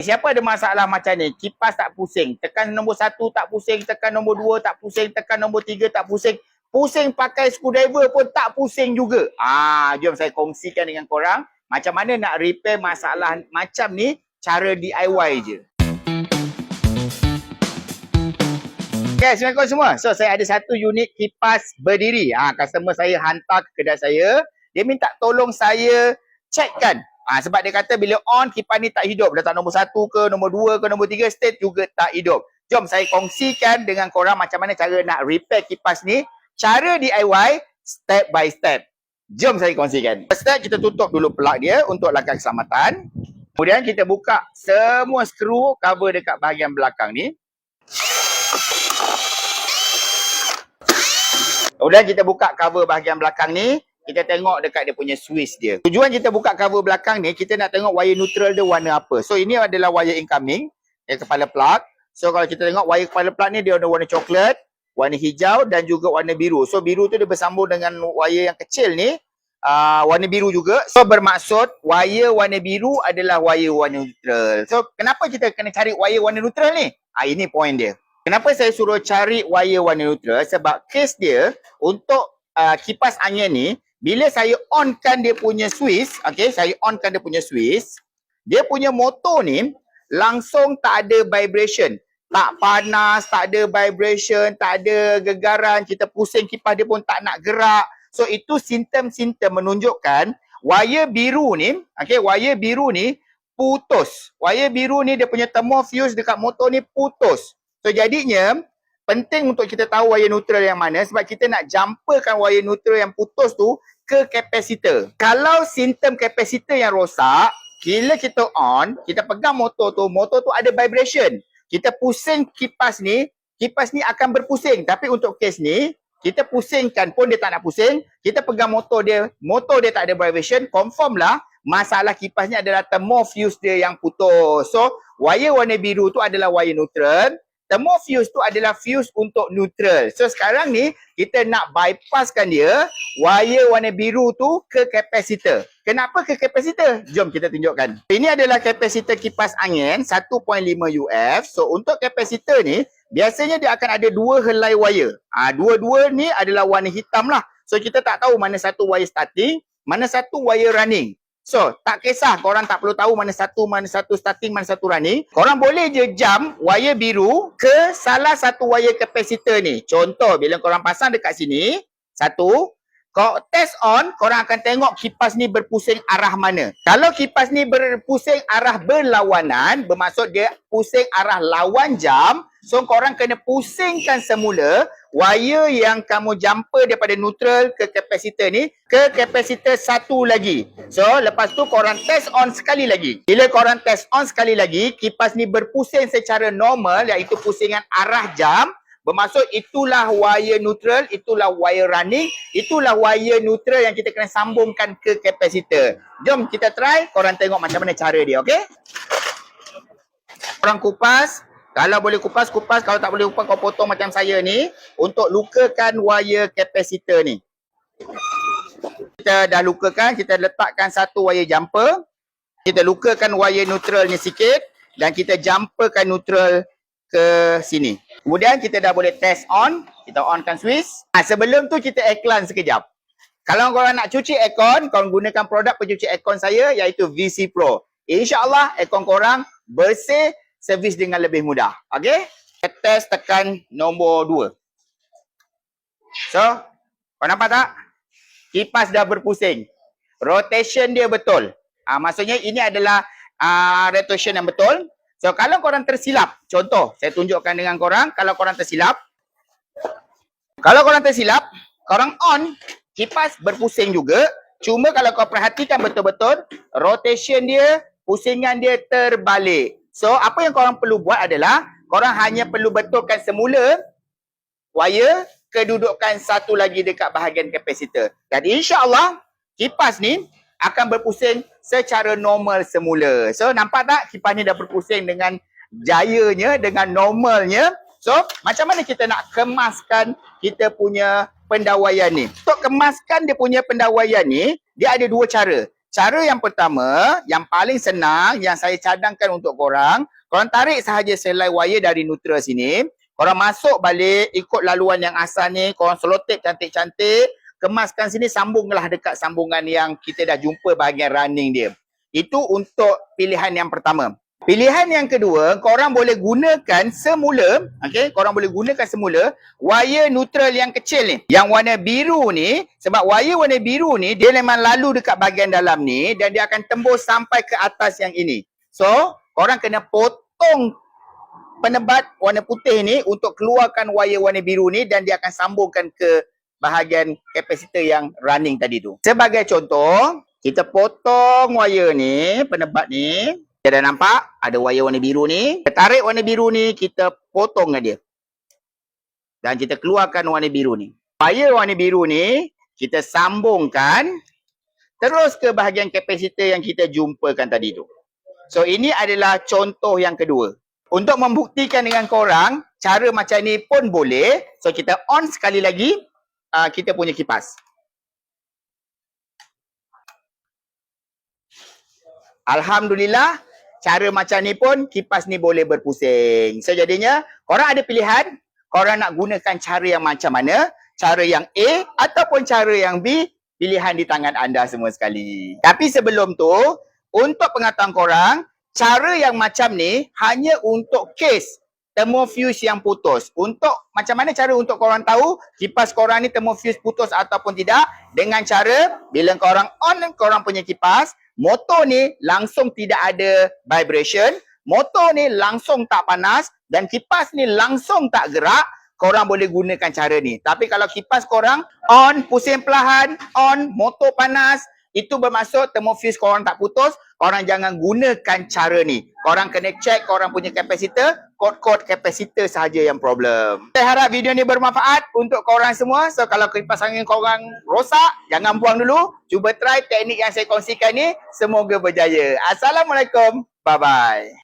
Siapa ada masalah macam ni, kipas tak pusing, tekan nombor satu tak pusing, tekan nombor dua tak pusing, tekan nombor tiga tak pusing, pusing pakai screwdriver pun tak pusing juga. Ah, jom saya kongsikan dengan korang macam mana nak repair masalah macam ni cara DIY je. Okay, Assalamualaikum semua. So, saya ada satu unit kipas berdiri. Ah, customer saya hantar ke kedai saya. Dia minta tolong saya checkkan Ha, sebab dia kata bila on kipas ni tak hidup. Letak nombor satu ke, nombor dua ke, nombor tiga state juga tak hidup. Jom saya kongsikan dengan korang macam mana cara nak repair kipas ni. Cara DIY step by step. Jom saya kongsikan. First step kita tutup dulu plug dia untuk langkah keselamatan. Kemudian kita buka semua skru cover dekat bahagian belakang ni. Kemudian kita buka cover bahagian belakang ni kita tengok dekat dia punya switch dia. Tujuan kita buka cover belakang ni, kita nak tengok wire neutral dia warna apa. So ini adalah wire incoming, yang kepala plug. So kalau kita tengok wire kepala plug ni dia ada warna coklat, warna hijau dan juga warna biru. So biru tu dia bersambung dengan wire yang kecil ni, uh, warna biru juga. So bermaksud wire warna biru adalah wire warna neutral. So kenapa kita kena cari wire warna neutral ni? Ah ini point dia. Kenapa saya suruh cari wire warna neutral? Sebab case dia untuk uh, kipas angin ni bila saya onkan dia punya switch, okay, saya onkan dia punya switch, dia punya motor ni langsung tak ada vibration. Tak panas, tak ada vibration, tak ada gegaran, kita pusing kipas dia pun tak nak gerak. So itu simptom-simptom menunjukkan wire biru ni, okay, wire biru ni putus. Wire biru ni dia punya thermal fuse dekat motor ni putus. So jadinya penting untuk kita tahu wire neutral yang mana sebab kita nak jumperkan wire neutral yang putus tu ke kapasitor. Kalau sistem kapasitor yang rosak, bila kita on, kita pegang motor tu, motor tu ada vibration. Kita pusing kipas ni, kipas ni akan berpusing. Tapi untuk kes ni, kita pusingkan pun dia tak nak pusing. Kita pegang motor dia, motor dia tak ada vibration, confirm lah masalah kipas ni adalah thermal fuse dia yang putus. So, wire warna biru tu adalah wire neutral thermal fuse tu adalah fuse untuk neutral. So sekarang ni kita nak bypasskan dia wire warna biru tu ke kapasitor. Kenapa ke kapasitor? Jom kita tunjukkan. Ini adalah kapasitor kipas angin 1.5 UF. So untuk kapasitor ni biasanya dia akan ada dua helai wire. Ah ha, dua-dua ni adalah warna hitam lah. So kita tak tahu mana satu wire starting, mana satu wire running. So, tak kisah korang tak perlu tahu mana satu, mana satu starting, mana satu running. Korang boleh je jam wire biru ke salah satu wire kapasitor ni. Contoh, bila korang pasang dekat sini, satu, kau test on, korang akan tengok kipas ni berpusing arah mana. Kalau kipas ni berpusing arah berlawanan, bermaksud dia pusing arah lawan jam, so korang kena pusingkan semula wire yang kamu jumper daripada neutral ke kapasitor ni ke kapasitor satu lagi. So, lepas tu korang test on sekali lagi. Bila korang test on sekali lagi, kipas ni berpusing secara normal iaitu pusingan arah jam, Bermaksud itulah wire neutral, itulah wire running, itulah wire neutral yang kita kena sambungkan ke kapasitor. Jom kita try, korang tengok macam mana cara dia, okey? Korang kupas, kalau boleh kupas, kupas. Kalau tak boleh kupas, kau potong macam saya ni untuk lukakan wire kapasitor ni. Kita dah lukakan, kita letakkan satu wire jumper. Kita lukakan wire neutral ni sikit dan kita jumperkan neutral ke sini. Kemudian kita dah boleh test on. Kita onkan switch. Ha, sebelum tu kita iklan sekejap. Kalau korang nak cuci aircon, korang gunakan produk pencuci aircon saya iaitu VC Pro. InsyaAllah aircon korang bersih, servis dengan lebih mudah. Kita test tekan nombor 2. So, kau nampak tak? Kipas dah berpusing. Rotation dia betul. Ha, maksudnya ini adalah uh, rotation yang betul. So kalau korang tersilap, contoh saya tunjukkan dengan korang, kalau korang tersilap, kalau korang tersilap, korang on, kipas berpusing juga. Cuma kalau kau perhatikan betul-betul, rotation dia, pusingan dia terbalik. So apa yang korang perlu buat adalah, korang hanya perlu betulkan semula wire kedudukan satu lagi dekat bahagian kapasitor. Dan insyaAllah, kipas ni akan berpusing secara normal semula. So nampak tak kipas ni dah berpusing dengan jayanya, dengan normalnya. So macam mana kita nak kemaskan kita punya pendawaian ni? Untuk kemaskan dia punya pendawaian ni, dia ada dua cara. Cara yang pertama, yang paling senang yang saya cadangkan untuk korang, korang tarik sahaja selai wire dari neutral sini, korang masuk balik ikut laluan yang asal ni, korang selotip cantik-cantik, kemaskan sini sambunglah dekat sambungan yang kita dah jumpa bahagian running dia. Itu untuk pilihan yang pertama. Pilihan yang kedua, korang boleh gunakan semula, okey, korang boleh gunakan semula wire neutral yang kecil ni. Yang warna biru ni, sebab wire warna biru ni dia memang lalu dekat bahagian dalam ni dan dia akan tembus sampai ke atas yang ini. So, korang kena potong penebat warna putih ni untuk keluarkan wire warna biru ni dan dia akan sambungkan ke bahagian kapasitor yang running tadi tu. Sebagai contoh, kita potong wire ni, penebat ni, kita dah nampak ada wire warna biru ni. Kita tarik warna biru ni, kita potong dia. Dan kita keluarkan warna biru ni. Wire warna biru ni, kita sambungkan terus ke bahagian kapasitor yang kita jumpakan tadi tu. So ini adalah contoh yang kedua. Untuk membuktikan dengan korang, cara macam ni pun boleh. So kita on sekali lagi uh, kita punya kipas. Alhamdulillah, cara macam ni pun kipas ni boleh berpusing. So jadinya korang ada pilihan, korang nak gunakan cara yang macam mana, cara yang A ataupun cara yang B, pilihan di tangan anda semua sekali. Tapi sebelum tu, untuk pengetahuan korang, cara yang macam ni hanya untuk kes thermofuse yang putus. Untuk macam mana cara untuk korang tahu kipas korang ni thermofuse putus ataupun tidak? Dengan cara bila korang on korang punya kipas, motor ni langsung tidak ada vibration, motor ni langsung tak panas dan kipas ni langsung tak gerak, korang boleh gunakan cara ni. Tapi kalau kipas korang on, pusing perlahan, on, motor panas, itu bermaksud thermofuse korang tak putus, korang jangan gunakan cara ni. Korang kena check korang punya kapasitor, kod-kod kapasitor sahaja yang problem. Saya harap video ni bermanfaat untuk korang semua. So kalau kipas angin korang rosak, jangan buang dulu. Cuba try teknik yang saya kongsikan ni. Semoga berjaya. Assalamualaikum. Bye-bye.